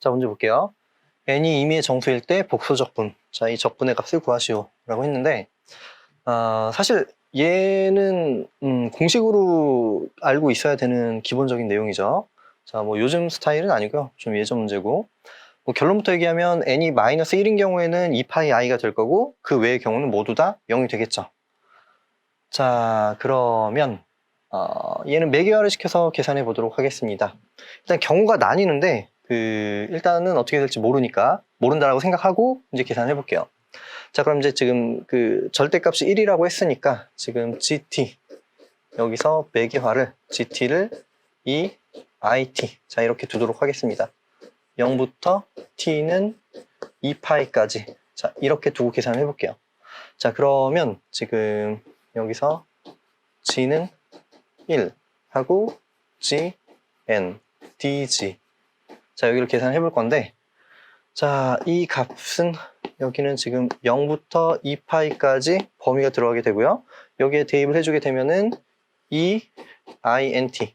자, 문제 볼게요. n이 임의의 정수일 때 복수 적분. 자, 이 적분의 값을 구하시오. 라고 했는데, 아, 사실 얘는 음, 공식으로 알고 있어야 되는 기본적인 내용이죠. 자, 뭐 요즘 스타일은 아니고요. 좀 예전 문제고. 뭐 결론부터 얘기하면 n이 마이너스 1인 경우에는 2파이 i가 될 거고 그 외의 경우는 모두 다 0이 되겠죠. 자, 그러면 어, 얘는 매개화를 시켜서 계산해 보도록 하겠습니다. 일단 경우가 나뉘는데 그 일단은 어떻게 될지 모르니까 모른다라고 생각하고 이제 계산해 볼게요. 자, 그럼 이제 지금 그 절대값이 1이라고 했으니까 지금 gt 여기서 매개화를 gt를 이 it 자 이렇게 두도록 하겠습니다. 0부터 t는 2파이까지 자 이렇게 두고 계산을 해볼게요. 자 그러면 지금 여기서 g는 1 하고 g n dg 자 여기를 계산해 볼 건데 자 이 값은 여기는 지금 0부터 2파이까지 범위가 들어가게 되고요. 여기에 대입을 해주게 되면은 이 int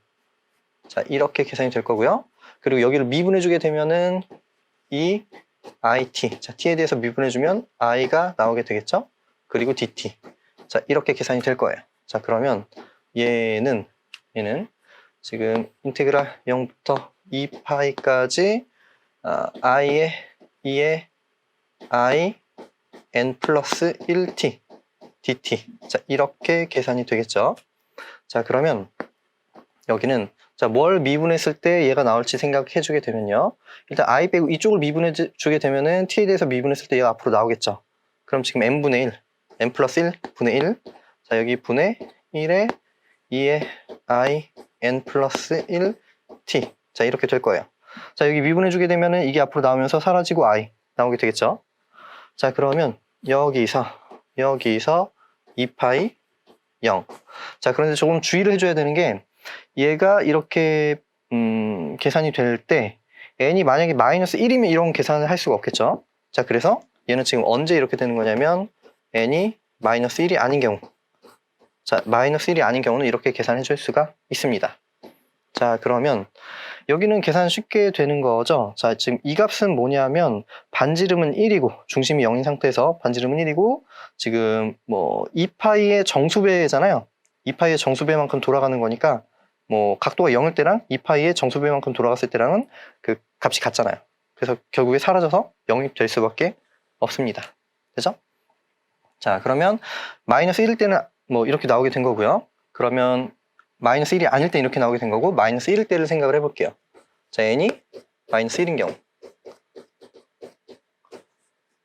자 이렇게 계산이 될 거고요. 그리고 여기를 미분해주게 되면은 이 it 자 t에 대해서 미분해주면 i가 나오게 되겠죠. 그리고 dt 자 이렇게 계산이 될 거예요. 자 그러면 얘는 얘는 지금 인테그랄 0부터 2파이까지 아, i의 2의 i n 플러스 1t dt 자 이렇게 계산이 되겠죠. 자 그러면 여기는 자, 뭘 미분했을 때 얘가 나올지 생각해 주게 되면요. 일단 i 빼고 이쪽을 미분해 주- 주게 되면은 t에 대해서 미분했을 때 얘가 앞으로 나오겠죠. 그럼 지금 n분의 1, n 플러스 1 분의 1. 자, 여기 분의 1에 2의 i n 플러스 1 t. 자, 이렇게 될 거예요. 자, 여기 미분해 주게 되면은 이게 앞으로 나오면서 사라지고 i 나오게 되겠죠. 자, 그러면 여기서 여기서 2파이 0. 자, 그런데 조금 주의를 해줘야 되는 게 얘가 이렇게 음, 계산이 될 때 n이 만약에 마이너스 1이면 이런 계산을 할 수가 없겠죠. 자, 그래서 얘는 지금 언제 이렇게 되는 거냐면 n이 마이너스 1이 아닌 경우. 자, 마이너스 1이 아닌 경우는 이렇게 계산해 줄 수가 있습니다. 자, 그러면 여기는 계산 쉽게 되는 거죠. 자, 지금 이 값은 뭐냐면 반지름은 1이고 중심이 0인 상태에서 반지름은 1이고 지금 뭐 2파이의 정수배잖아요. 2파이의 정수배만큼 돌아가는 거니까 뭐 각도가 0일 때랑 2파이의 정수배만큼 돌아갔을 때랑은 그 값이 같잖아요. 그래서 결국에 사라져서 0이 될 수밖에 없습니다. 되죠? 자, 그러면 마이너스 1일 때는 뭐 이렇게 나오게 된 거고요. 그러면 마이너스 1이 아닐 때 이렇게 나오게 된 거고 마이너스 1일 때를 생각을 해볼게요. 자, n이 마이너스 1인 경우.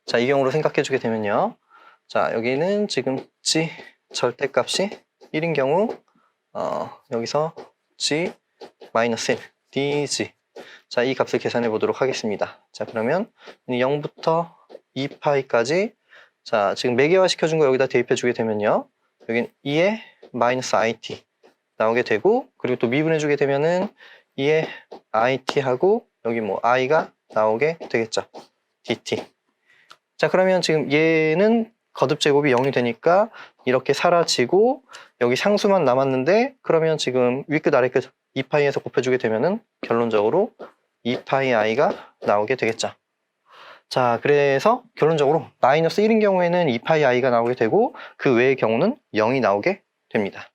자, 이 경우로 생각해 주게 되면요. 자, 여기는 지금 g 절대값이 1인 경우 어, 여기서 g 마이너스 1 dg 자, 이 값을 계산해 보도록 하겠습니다. 자, 그러면 0부터 2파이까지 자, 지금 매개화 시켜준 거 여기다 대입해 주게 되면요. 여긴 2의 마이너스 it 나오게 되고 그리고 또 미분해 주게 되면은 2의 it하고 여기 뭐 i가 나오게 되겠죠. dt 자, 그러면 지금 얘는 거듭 제곱이 0이 되니까 이렇게 사라지고 여기 상수만 남았는데 그러면 지금 위끝 아래끝 2파이에서 곱해주게 되면은 결론적으로 2파이 i가 나오게 되겠죠. 자, 그래서 결론적으로 마이너스 1인 경우에는 2파이 i가 나오게 되고 그 외의 경우는 0이 나오게 됩니다.